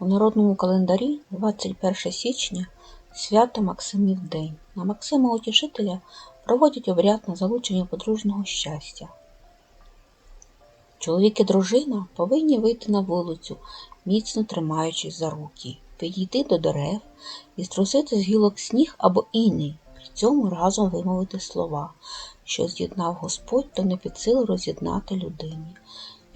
У народному календарі 21 січня свято Максимів День. На Максима Утішителя проводять обряд на залучення подружнього щастя. Чоловік і дружина повинні вийти на вулицю, міцно тримаючись за руки, підійти до дерев і струсити з гілок сніг або іней, при цьому разом вимовити слова, що з'єднав Господь, то не під силу роз'єднати людині.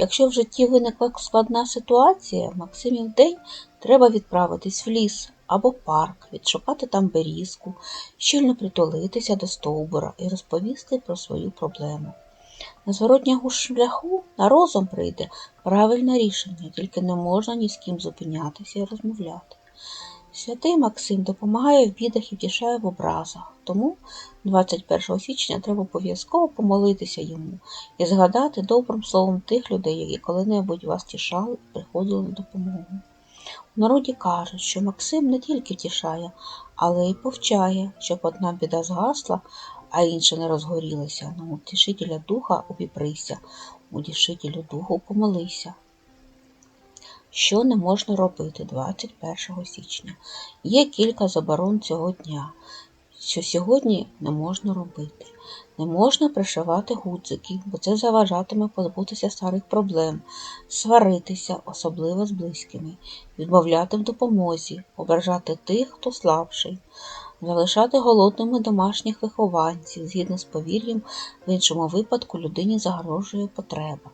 Якщо в житті виникла складна ситуація, Максимів день треба відправитись в ліс або парк, відшукати там берізку, щільно притулитися до стовбура і розповісти про свою проблему. На зворотнягу шляху на розум прийде правильне рішення, тільки не можна ні з ким зупинятися і розмовляти. Святий Максим допомагає в бідах і втішає в образах, тому 21 січня треба обов'язково помолитися йому і згадати добрим словом тих людей, які коли-небудь вас тішали і приходили на допомогу. У народі кажуть, що Максим не тільки втішає, але й повчає, щоб одна біда згасла, а інша не розгорілася. Ну, утішителя духа обіприся, утішителю духу помолися. Що не можна робити 21 січня? Є кілька заборон цього дня, що сьогодні не можна робити. Не можна пришивати гудзики, бо це заважатиме позбутися старих проблем, сваритися, особливо з близькими, відмовляти в допомозі, ображати тих, хто слабший, залишати голодними домашніх вихованців, згідно з повір'ям, в іншому випадку людині загрожує потреба.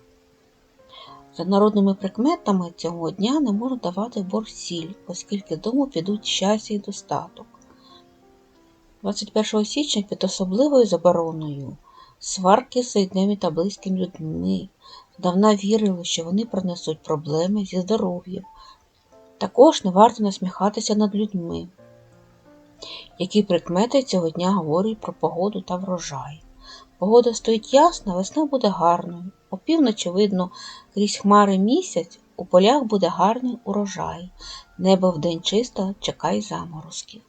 За народними прикметами цього дня не можна давати борг сіль, оскільки дому підуть щастя і достаток. 21 січня під особливою забороною сварки з рідними та близькими людьми. Давна вірили, що вони принесуть проблеми зі здоров'ям. Також не варто насміхатися над людьми, які прикмети цього дня говорять про погоду та врожай. Погода стоїть ясна, весна буде гарною. Опівночі видно крізь хмари місяць, у полях буде гарний урожай. Небо вдень чисто, чекай заморозків.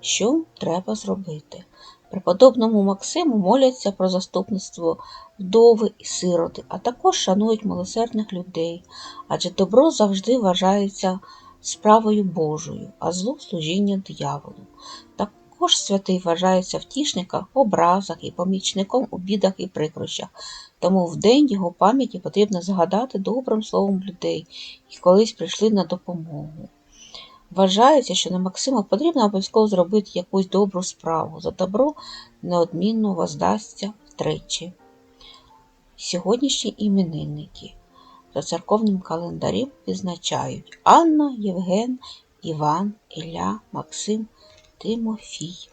Що треба зробити? Преподобному Максиму моляться про заступництво вдови і сироти, а також шанують милосердних людей, адже добро завжди вважається справою Божою, а зло служіння дияволу. Також святий вважається в образах і помічником у бідах і прикрощах, тому в день його пам'яті потрібно згадати добрим словом людей, які колись прийшли на допомогу. Вважається, що на Максима потрібно обов'язково зробити якусь добру справу. За добро неодмінно воздасться втричі. Сьогоднішні іменинники за церковним календарем відзначають Анна, Євген, Іван, Ілля, Максим, Тимофій.